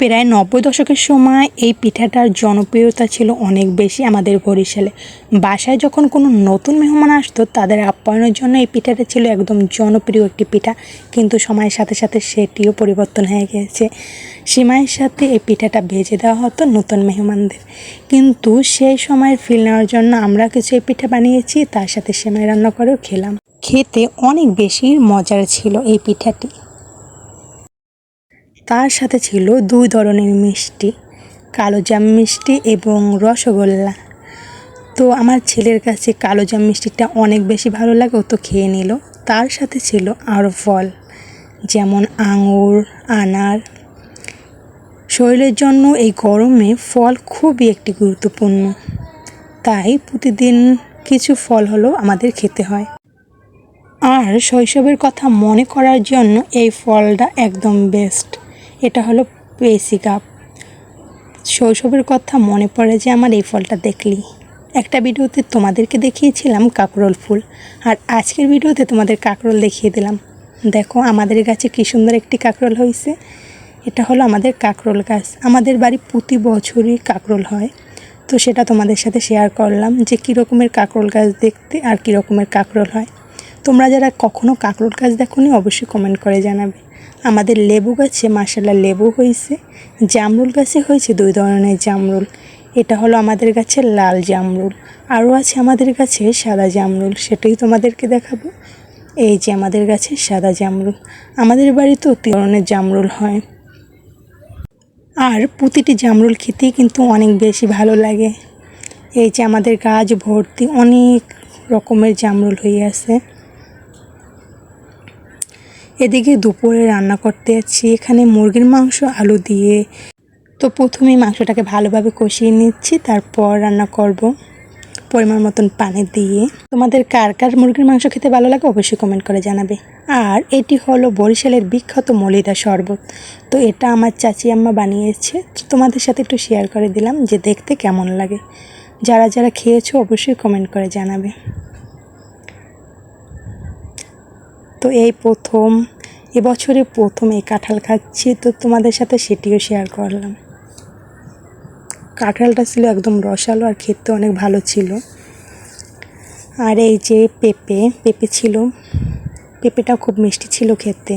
প্রায় নব্বই দশকের সময় এই পিঠাটার জনপ্রিয়তা ছিল অনেক বেশি আমাদের বরিশালে। বাসায় যখন কোনো নতুন মেহমান আসতো, তাদের আপ্যায়নের জন্য এই পিঠাটা ছিল একদম জনপ্রিয় একটি পিঠা। কিন্তু সময়ের সাথে সাথে সেটিও পরিবর্তন হয়ে গেছে সীমায়ের সাথে এই পিঠাটা ভেজে দেওয়া হতো নতুন মেহমানদের। কিন্তু সেই সময়ের ফিল নেওয়ার জন্য আমরা কিছু এই পিঠা বানিয়েছি, তার সাথে সেমাই রান্না করেও খেলাম। খেতে অনেক বেশি মজার ছিল এই পিঠাটি। তার সাথে ছিল দুই ধরনের মিষ্টি, কালো জাম মিষ্টি এবং রসগোল্লা। তো আমার ছেলের কাছে কালো জাম মিষ্টিটা অনেক বেশি ভালো লাগে, ও তো খেয়ে নিল। তার সাথে ছিল আরও ফল, যেমন আঙুর, আনার। শরীরের জন্য এই গরমে ফল খুবই একটি গুরুত্বপূর্ণ। তাই প্রতিদিন কিছু ফল হলেও আমাদের খেতে হয়। আর শৈশবের কথা মনে করার জন্য এই ফলটা একদম বেস্ট এটা হলো পেসি কাপ শৈশবের কথা মনে পড়ে যে আমার এই ফলটা দেখলি। একটা ভিডিওতে তোমাদেরকে দেখিয়েছিলাম কাকরোল ফুল, আর আজকের ভিডিওতে তোমাদের কাকরোল দেখিয়ে দিলাম। দেখো, আমাদের গাছে কী সুন্দর একটি কাকরোল হয়েছে। এটা হলো আমাদের কাকরোল গাছ। আমাদের বাড়ি প্রতি বছরই কাকরোল হয়। তো সেটা তোমাদের সাথে শেয়ার করলাম যে কী রকমের কাকরোল গাছ দেখতে আর কী রকমের কাকরোল হয়। তোমরা যারা কখনো কাকরোল গাছ দেখোনি, অবশ্যই কমেন্ট করে জানাবে। আমাদের লেবু গাছে মাসাল্লাহ লেবু হয়েছে, জামরুল গাছে হয়েছে দুই ধরনের জামরুল। এটা হলো আমাদের গাছের লাল জামরুল, আরও আছে আমাদের গাছে সাদা জামরুল, সেটাই তোমাদেরকে দেখাবো। এই যে আমাদের গাছে সাদা জামরুল, আমাদের বাড়িতেও তিন ধরনের জামরুল হয়। আর প্রতিটি জামরুল খেতেই কিন্তু অনেক বেশি ভালো লাগে। এই যে আমাদের গাছ ভর্তি অনেক রকমের জামরুল হয়ে আছে। এদিকে দুপুরে রান্না করতে যাচ্ছি। এখানে মুরগির মাংস, আলু দিয়ে। তো প্রথমেই মাংসটাকে ভালোভাবে কষিয়ে নিচ্ছি, তারপর রান্না করব পরিমাণ মতন পানি দিয়ে। তোমাদের কার কার মুরগির মাংস খেতে ভালো লাগে অবশ্যই কমেন্ট করে জানাবে। আর এটি হলো বরিশালের বিখ্যাত মলিদা শরবত। তো এটা আমার চাচি আম্মা বানিয়েছে। তোমাদের সাথে একটু শেয়ার করে দিলাম যে দেখতে কেমন লাগে। যারা যারা খেয়েছো অবশ্যই কমেন্ট করে জানাবে। তো এই প্রথম এবছরে প্রথম এই কাঁঠাল খাচ্ছি, তো তোমাদের সাথে সেটিও শেয়ার করলাম। কাঁঠালটা ছিল একদম রসালো আর খেতে অনেক ভালো ছিল। আর এই যে পেঁপে পেঁপে ছিল, পেঁপেটাও খুব মিষ্টি ছিল খেতে।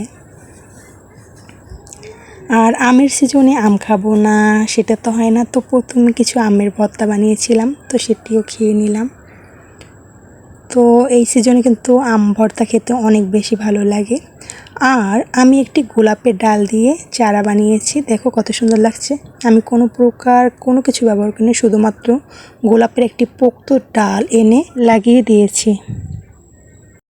আর আমের সিজনে আম খাব না, সেটা তো হয় না। তো প্রথমে কিছু আমের ভর্তা বানিয়েছিলাম, তো সেটিও খেয়ে নিলাম। তো এই সিজনে কিন্তু আম ভর্তা খেতে অনেক বেশি ভালো লাগে। আর আমি একটি গোলাপের ডাল দিয়ে চারা বানিয়েছি। দেখো কত সুন্দর লাগছে। আমি কোনো প্রকার কোনো কিছু ব্যবহার করিনি, শুধুমাত্র গোলাপের একটি পোক্ত ডাল এনে লাগিয়ে দিয়েছি।